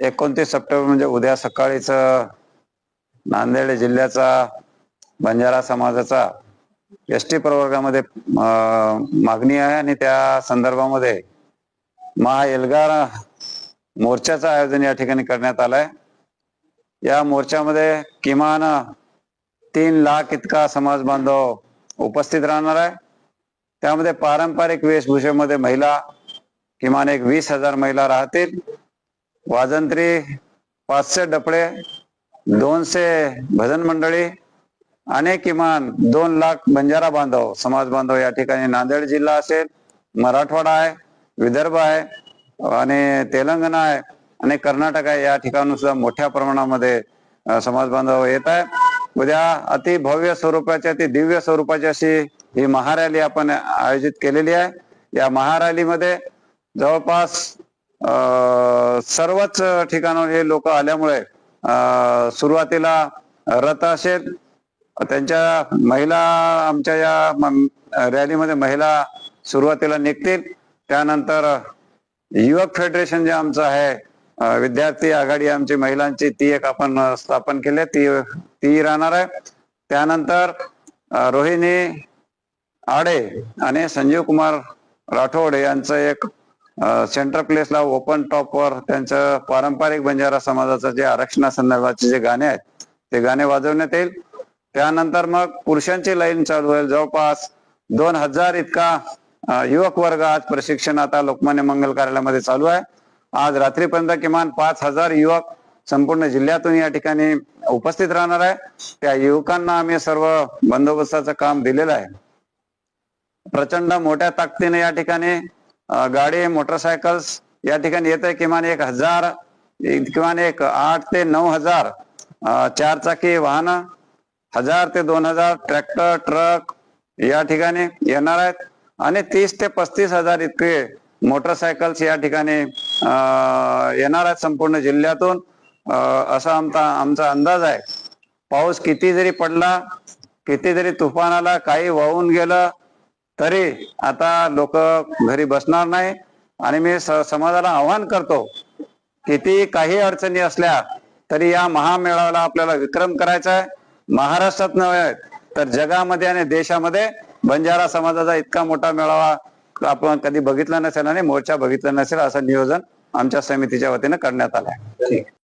एकोणतीस सप्टेंबर म्हणजे उद्या सकाळीच नांदेड जिल्ह्याचा बंजारा समाजाचा एस टी प्रवर्गामध्ये मागणी आहे आणि त्या संदर्भामध्ये महा एल्गार मोर्चाचं आयोजन या ठिकाणी करण्यात आलंय. या मोर्चामध्ये किमान तीन लाख इतका समाज बांधव उपस्थित राहणार आहे. त्यामध्ये पारंपरिक वेशभूषेमध्ये महिला किमान एक वीस हजार महिला राहतील. वाजंत्री पाचशे डपळे दोनशे भजन मंडळी आणि किमान दोन लाख बंजारा बांधव समाज बांधव या ठिकाणी नांदेड जिल्हा असेल मराठवाडा आहे विदर्भ आहे आणि तेलंगणा आहे आणि कर्नाटक आहे या ठिकाणी सुद्धा मोठ्या प्रमाणामध्ये समाज बांधव येत आहे उद्या अति भव्य स्वरूपाची अति दिव्य स्वरूपाची अशी ही महारॅली आपण आयोजित केलेली आहे. या महारॅलीमध्ये जवळपास सर्वच ठिकाणावर हे लोक आल्यामुळे सुरुवातीला रथ असेल त्यांच्या महिला आमच्या या रॅलीमध्ये महिला सुरुवातीला निघतील. त्यानंतर युवक फेडरेशन जे आमचं आहे विद्यार्थी आघाडी आमची महिलांची ती एक आपण स्थापन केली ती ती राहणार आहे. त्यानंतर रोहिणी आडे आणि संजीव कुमार राठोड यांचं एक सेंटर प्लेसला ओपन टॉपवर त्यांचं पारंपरिक बंजारा समाजाचं जे आरक्षणासंदर्भाचे जे गाणे आहेत ते गाणे वाजवण्यात येईल. त्यानंतर मग पुरुषांची लाईन चालू होईल. जवळपास दोन हजार इतका युवक वर्ग आज प्रशिक्षण आता लोकमान्य मंगल कार्यालयामध्ये चालू आहे. आज रात्रीपर्यंत किमान पाच हजार युवक संपूर्ण जिल्ह्यातून या ठिकाणी उपस्थित राहणार आहे. त्या युवकांना आम्ही सर्व बंदोबस्ताचं काम दिलेलं आहे. प्रचंड मोठ्या ताकदीने या ठिकाणी गाडी मोटरसायकल्स या ठिकाणी येत आहे किमान एक हजार एक- किमान एक आठ ते नऊ हजार चारचाकी वाहन हजार ते दोन हजार ट्रॅक्टर ट्रक या ठिकाणी येणार आहेत. आणि तीस ते पस्तीस हजार इतके मोटरसायकल्स या ठिकाणी येणार आहेत संपूर्ण जिल्ह्यातून. असा आमचा आमचा अंदाज आहे. पाऊस किती जरी पडला किती जरी तुफान आला काही वाहून गेलं तरी आता लोक घरी बसणार नाही आणि मी समाजाला आवाहन करतो किती काही अडचणी असल्या तरी या महामेळाव्याला आपल्याला विक्रम करायचा आहे. महाराष्ट्रात नव्हे तर जगामध्ये आणि देशामध्ये बंजारा समाजाचा इतका मोठा मेळावा आपण कधी बघितला नसेल आणि मोर्चा बघितला नसेल असं नियोजन आमच्या समितीच्या वतीने करण्यात आलं आहे.